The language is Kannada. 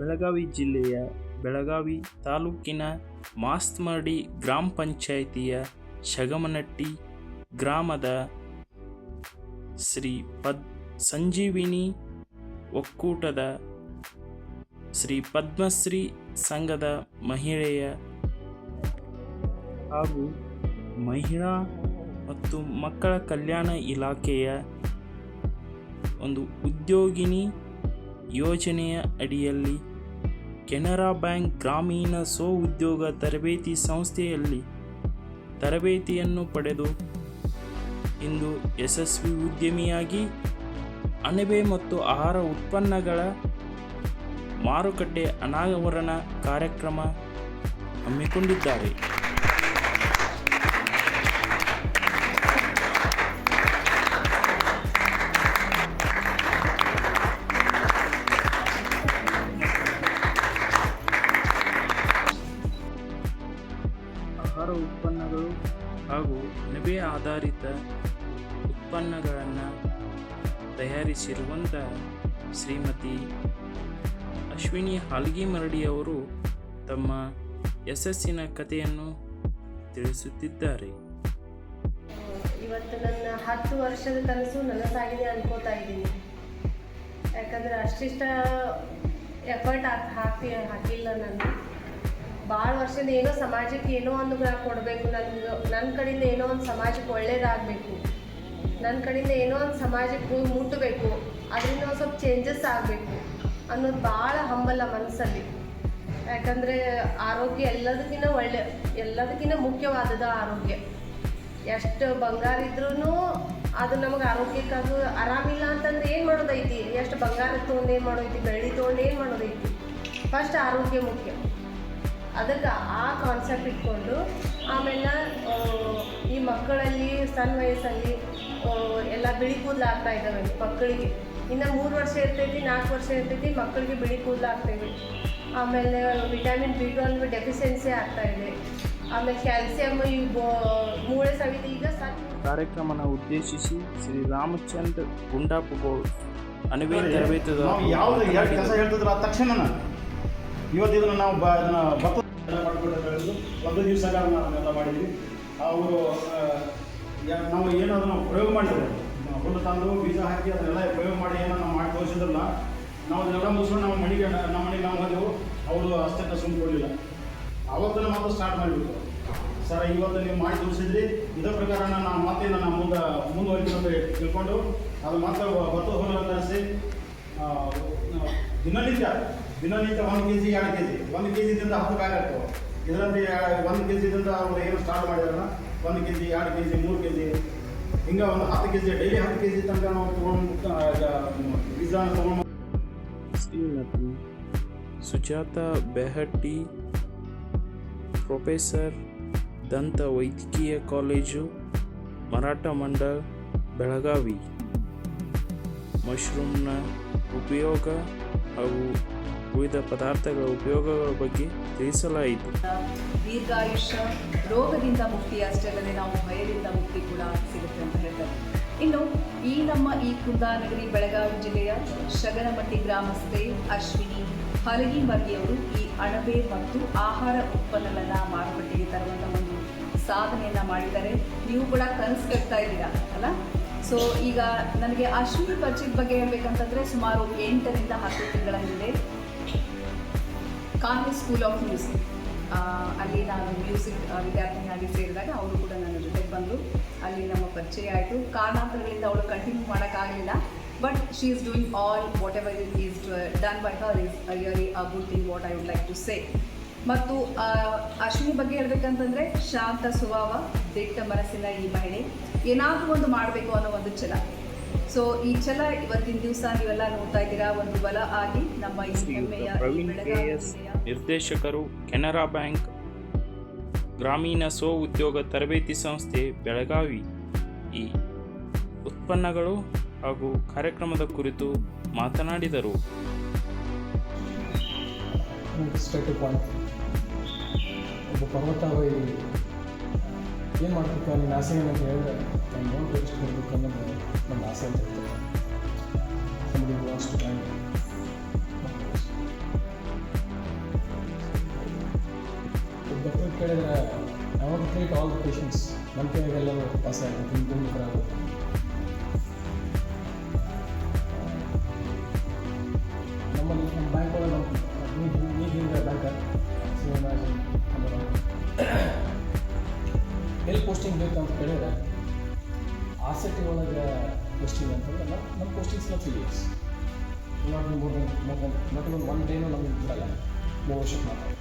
ಬೆಳಗಾವಿ ಜಿಲ್ಲೆಯ ಬೆಳಗಾವಿ ತಾಲೂಕಿನ ಮಾಸ್ತ್ಮರ್ಡಿ ಗ್ರಾಮ ಪಂಚಾಯಿತಿಯ ಶಗಮನಟ್ಟಿ ಗ್ರಾಮದ ಶ್ರೀ ಪದ್, ಸಂಜೀವಿನಿ ಒಕ್ಕೂಟದ ಶ್ರೀ ಪದ್ಮಶ್ರೀ ಸಂಘದ ಮಹಿಳೆಯ ಹಾಗೂ ಮಹಿಳಾ ಮತ್ತು ಮಕ್ಕಳ ಕಲ್ಯಾಣ ಇಲಾಖೆಯ ಒಂದು ಉದ್ಯೋಗಿನಿ ಯೋಜನೆಯ ಅಡಿಯಲ್ಲಿ ಕೆನರಾ ಬ್ಯಾಂಕ್ ಗ್ರಾಮೀಣ ಸ್ವ ಉದ್ಯೋಗ ತರಬೇತಿ ಸಂಸ್ಥೆಯಲ್ಲಿ ತರಬೇತಿಯನ್ನು ಪಡೆದು ಇಂದು ಯಶಸ್ವಿ ಉದ್ಯಮಿಯಾಗಿ, ಅಣಬೆ ಮತ್ತು ಆಹಾರ ಉತ್ಪನ್ನಗಳ ಮಾರುಕಟ್ಟೆ ಅನಾವರಣ ಕಾರ್ಯಕ್ರಮ ಹಮ್ಮಿಕೊಂಡಿದ್ದಾರೆ. ಆಹಾರ ಉತ್ಪನ್ನಗಳು ಹಾಗೂ ಅಣಬೆ ಆಧಾರಿತ ಉತ್ಪನ್ನಗಳನ್ನು ತಯಾರಿಸಿರುವಂಥ ಶ್ರೀಮತಿ ಅಶ್ವಿನಿ ಹಾಲ್ಗಿಮರಡಿಯವರು ತಮ್ಮ ಯಶಸ್ಸಿನ ಕಥೆಯನ್ನು ತಿಳಿಸುತ್ತಿದ್ದಾರೆ. ಇವತ್ತು ನನ್ನ ಹತ್ತು ವರ್ಷದ ಕನಸು ನನಸಾಗಿದೆ ಅನ್ಕೋತಾ ಇದ್ದೀನಿ. ಯಾಕಂದ್ರೆ ಅಷ್ಟಿಷ್ಟ ಎಫರ್ಟ್ ಹಾಕಿ ಹಾಕಿಲ್ಲ ನಾನು. ಭಾಳ ವರ್ಷದಿಂದ ಏನೋ ಸಮಾಜಕ್ಕೆ ಏನೋ ಒಂದು ಕೊಡಬೇಕು ನನ್ಗೆ ನನ್ನ ಕಡೆಯಿಂದ ಏನೋ ಒಂದು ಸಮಾಜಕ್ಕೆ ಒಳ್ಳೇದಾಗಬೇಕು. ನನ್ನ ಕಡೆಯಿಂದ ಏನೋ ಒಂದು ಸಮಾಜಕ್ಕೆ ಹೋಗಿ ಮುಟ್ಟಬೇಕು ಅದರಿಂದ ಒಂದು ಸ್ವಲ್ಪ ಚೇಂಜಸ್ ಆಗಬೇಕು ಅನ್ನೋದು ಭಾಳ ಹಂಬಲ ಮನಸ್ಸಲ್ಲಿ ಯಾಕಂದರೆ ಆರೋಗ್ಯ ಎಲ್ಲದಕ್ಕಿಂತ ಒಳ್ಳೆ ಎಲ್ಲದಕ್ಕಿಂತ ಮುಖ್ಯವಾದದ್ದು ಆರೋಗ್ಯ. ಎಷ್ಟು ಬಂಗಾರ ಇದ್ರೂ ಅದು ನಮಗೆ ಆರೋಗ್ಯಕ್ಕಾಗೂ ಆರಾಮಿಲ್ಲ ಅಂತಂದ್ರೆ ಏನು ಮಾಡೋದೈತಿ? ಎಷ್ಟು ಬಂಗಾರ ತೊಗೊಂಡು ಏನು ಮಾಡೋದೈತಿ? ಬೆಳ್ಳಿ ತೊಗೊಂಡು ಏನು ಮಾಡೋದೈತಿ? ಫಸ್ಟ್ ಆರೋಗ್ಯ ಮುಖ್ಯ. ಅದಕ್ಕೆ ಆ ಕಾನ್ಸೆಪ್ಟ್ ಇಟ್ಕೊಂಡು ಆಮೇಲೆ ಈ ಮಕ್ಕಳಲ್ಲಿ ಸಣ್ಣ ವಯಸ್ಸಲ್ಲಿ ಎಲ್ಲ ಬಿಳಿ ಕೂದಲು ಆಗ್ತಾ ಇದ್ದಾವೆ ಮಕ್ಕಳಿಗೆ. ಇನ್ನು ಮೂರು ವರ್ಷ ಇರ್ತೈತಿ ನಾಲ್ಕು ವರ್ಷ ಇರ್ತೈತಿ ಮಕ್ಕಳಿಗೆ ಬಿಳಿ ಕೂದಲು ಆಗ್ತಾಯಿವೆ ಆಮೇಲೆ ವಿಟಮಿನ್ ಬಿ ಟ್ವೆಲ್ವ್ ಡೆಫಿಷಿಯನ್ಸಿ ಆಗ್ತಾ ಇದೆ. ಆಮೇಲೆ ಕ್ಯಾಲ್ಸಿಯಮ್ ಈ ಬೋ ಮೂಳೆ ಸವಿತ ಈಗ ಸಣ್ಣ ಕಾರ್ಯಕ್ರಮನ ಉದ್ದೇಶಿಸಿ ಶ್ರೀ ರಾಮಚಂದ್ರ ಗುಂಡಾಪುಗೋಳ್ ತರಬೇತದ ನಾವು ಯಾವ್ದು ಎರಡು ಕೆಲಸ ಹೇಳ್ತಿದ್ರು ಆ ತಕ್ಷಣ ಇವತ್ತು ಇದನ್ನು ನಾವು ಬ ಇದನ್ನ ಭತ್ತ ಒಂದು ದಿವಸ ನಾವೆಲ್ಲ ಮಾಡಿದ್ವಿ. ಅವರು ನಾವು ಏನಾದರೂ ನಾವು ಪ್ರಯೋಗ ಮಾಡಿದ್ರೆ ಹುಲ್ಲು ತಂದು ಬೀಜ ಹಾಕಿ ಅದನ್ನೆಲ್ಲ ಪ್ರಯೋಗ ಮಾಡಿ ಏನೋ ನಾವು ಮಾಡಿ ತೋರಿಸಿದ್ರಲ್ಲ ನಾವು ಅದನ್ನೆಲ್ಲ ಮುಗಿಸ್ಕೊಂಡು ನಮ್ಮ ಮನೆಗೆ ನಮ್ಮ ಮನೆಗೆ ನಾವು ಹೋದೆವು. ಅವರು ಅಷ್ಟಕ್ಕೆ ಸುಮ್ಕೊಳ್ಳಿಲ್ಲ ಅವತ್ತನ್ನು ಮಾತ್ರ ಸ್ಟಾರ್ಟ್ ಮಾಡಿಬಿಟ್ಟು ಸರ್ ಇವತ್ತು ನೀವು ಮಾಡಿ ತೋರಿಸಿದ್ರಿ. ಇದೇ ಪ್ರಕಾರ ನಾನು ಮತ್ತೆ ನಾನು ಮುಂದೆ ಮುಂದುವರಿತು ಅಂತ ತಿಳ್ಕೊಂಡು ಅದು ಮಾತ್ರ ಹೊತ್ತು ತರಿಸಿ ಆ, ದಿನನಿತ್ಯ ದಿನನಿತ್ಯ ಒಂದು ಕೆ ಜಿ ಎರಡು ಕೆ ಜಿ ಒಂದು ಕೆ ಜಿದಿಂದ ಹತ್ತು ಕಾಯಿ ಆಗ್ತವೆ ಇದರಲ್ಲಿ ಒಂದು ಕೆ ಜಿದಿಂದ ಅವರು ಏನು ಸ್ಟಾರ್ಟ್ ಮಾಡಿದಾರಲ್ಲ, ಒಂದು ಕೆ ಜಿ ಎರಡು ಕೆ ಜಿ ಮೂರು ಕೆ ಜಿ ಹಿಂಗೆ ಒಂದು ಹತ್ತು ಕೆ ಜಿ ಡೈಲಿ ಹತ್ತು ಕೆ ಜಿ ತನಕ ನಾವು ತೊಗೊಂಡು ಬೀಜ ತೊಗೊಂಡು ಸುಜಾತ ಬೆಹಟ್ಟಿ, ಪ್ರೊಫೆಸರ್ ದಂತ ವೈದ್ಯಕೀಯ ಕಾಲೇಜು, ಮರಾಠ ಮಂಡಲ್, ಬೆಳಗಾವಿ. ಮಶ್ರೂಮ್ನ ಉಪಯೋಗ ಹಾಗೂ ವಿವಿಧ ಪದಾರ್ಥಗಳ ಉಪಯೋಗಗಳ ಬಗ್ಗೆ ತಿಳಿಸಲಾಯಿತು. ದೀರ್ಘಾಯುಷ್ಯ, ರೋಗದಿಂದ ಮುಕ್ತಿ ಅಷ್ಟೇ ಅಲ್ಲದೆ ನಾವು ಭಯದಿಂದ ಮುಕ್ತಿ ಕೂಡ ಸಿಗುತ್ತೆ ಅಂತ ಹೇಳ್ತಾರೆ. ಇನ್ನು ಈ ನಮ್ಮ ಈ ಕುಂದಾನಗರಿ ಬೆಳಗಾವಿ ಜಿಲ್ಲೆಯ ಶಗನಮಟ್ಟಿ ಗ್ರಾಮಸ್ಥೆ ಅಶ್ವಿನಿ ಹಲಗಿ ಮರ್ಗಿಯವರು ಈ ಅಣಬೆ ಮತ್ತು ಆಹಾರ ಉತ್ಪನ್ನಗಳನ್ನ ಮಾರುಕಟ್ಟೆಗೆ ತರುವಂಥ ಒಂದು ಸಾಧನೆಯನ್ನು ಮಾಡಿದ್ದಾರೆ. ನೀವು ಕೂಡ ಕನಸು ಕಟ್ತಾ ಇದ್ದೀರಾ, ಅಲ್ಲ? ಸೊ ಈಗ ನನಗೆ ಅಶ್ವಿನಿ ಪರಿಚಯದ ಬಗ್ಗೆ ಹೇಳ್ಬೇಕಂತಂದರೆ ಸುಮಾರು ಎಂಟರಿಂದ ಹತ್ತು ತಿಂಗಳ ಹಿಂದೆ ಕಾನ್ವೆಂಟ್ ಸ್ಕೂಲ್ ಆಫ್ ಮ್ಯೂಸಿಕ್. ಅಲ್ಲಿ ನಾನು ಮ್ಯೂಸಿಕ್ ವಿದ್ಯಾರ್ಥಿನಿಯಾಗಿ ಸೇರಿದಾಗ ಅವರು ಕೂಡ ನನ್ನ ಜೊತೆಗೆ ಬಂದರು. ಅಲ್ಲಿ ನಮ್ಮ ಪರಿಚಯ ಆಯಿತು. ಕಾರಣಾಂತರಗಳಿಂದ ಅವಳು ಕಂಟಿನ್ಯೂ ಮಾಡೋಕ್ಕಾಗಲಿಲ್ಲ. But she is doing all whatever it is done by her is really a good thing what I would like to say ಮತ್ತು ಅಶ್ವಿನಿ ಬಗ್ಗೆ ಹೇಳ್ಬೇಕಂತಂದರೆ ಶಾಂತ ಸ್ವಭಾವ, ದಿಟ್ಟ ಮನಸ್ಸಿನ ಈ ಮಹಿಳೆ. ಏನಾದರೂ ಒಂದು ಮಾಡಬೇಕು ಅನ್ನೋ ಒಂದು ಛಲ. ಸೊ ಈ ಛಲ ಇವತ್ತಿನ ದಿವಸ ನೀವೆಲ್ಲ ನೋಡ್ತಾ ಇದ್ದೀರಾ? ಒಂದು ಬಲ ಆಗಿ ನಮ್ಮ ಪ್ರವೀಣ್ ನಿರ್ದೇಶಕರು ಕೆನರಾ ಬ್ಯಾಂಕ್ ಗ್ರಾಮೀಣ ಸ್ವ ಉದ್ಯೋಗ ತರಬೇತಿ ಸಂಸ್ಥೆ ಬೆಳಗಾವಿ. ಈ ಉತ್ಪನ್ನಗಳು ಹಾಗೂ ಕಾರ್ಯಕ್ರಮದ ಕುರಿತು ಮಾತನಾಡಿದರು. ಒಬ್ಬ ಪರ್ವತಾರೋಹಿ ಏನು ಮಾಡ್ಬೇಕು ನಿನ್ನ ಆಸೆ ಏನಂತ ಹೇಳಿದ್ರೆ ಯಾವ ರೇಂಜ್ ಇರಬೇಕು ಅನ್ನೋದು ನನ್ನ ಆಸೆ ಅಂತ ಇರ್ತದೆ somebody who wants to ಕೇಳಿದ್ರೆ I want treat all the ನಮ್ಮ ಕೈಗೆಲ್ಲರೂ ಪಾಸ್ ಆಗಿದೆ ತುಂಬ ತುಂಬ ನಮ್ಮಲ್ಲಿ ನಮ್ಮ ಬ್ಯಾಂಕ್ ಒಳಗೆ ನೀಗಿಂದ ಬ್ಯಾಂಕ ಸಿ ಎಂ ಪೋಸ್ಟಿಂಗ್ ಬೇಕಂತ ಕೇಳಿದ್ರೆ ಆಸಕ್ತಿ ಒಳಗೆ ಕ್ವಶನ್ ಅಂತಂದ್ರೆ ನಮ್ಮ ನಮ್ಮ postings three years not more than more than not even one ಡೇನೂ ನಮಗೆ ಬಿಡಲ್ಲ. ಮೂರು ವರ್ಷಕ್ಕೆ ಮಾತ್ರ.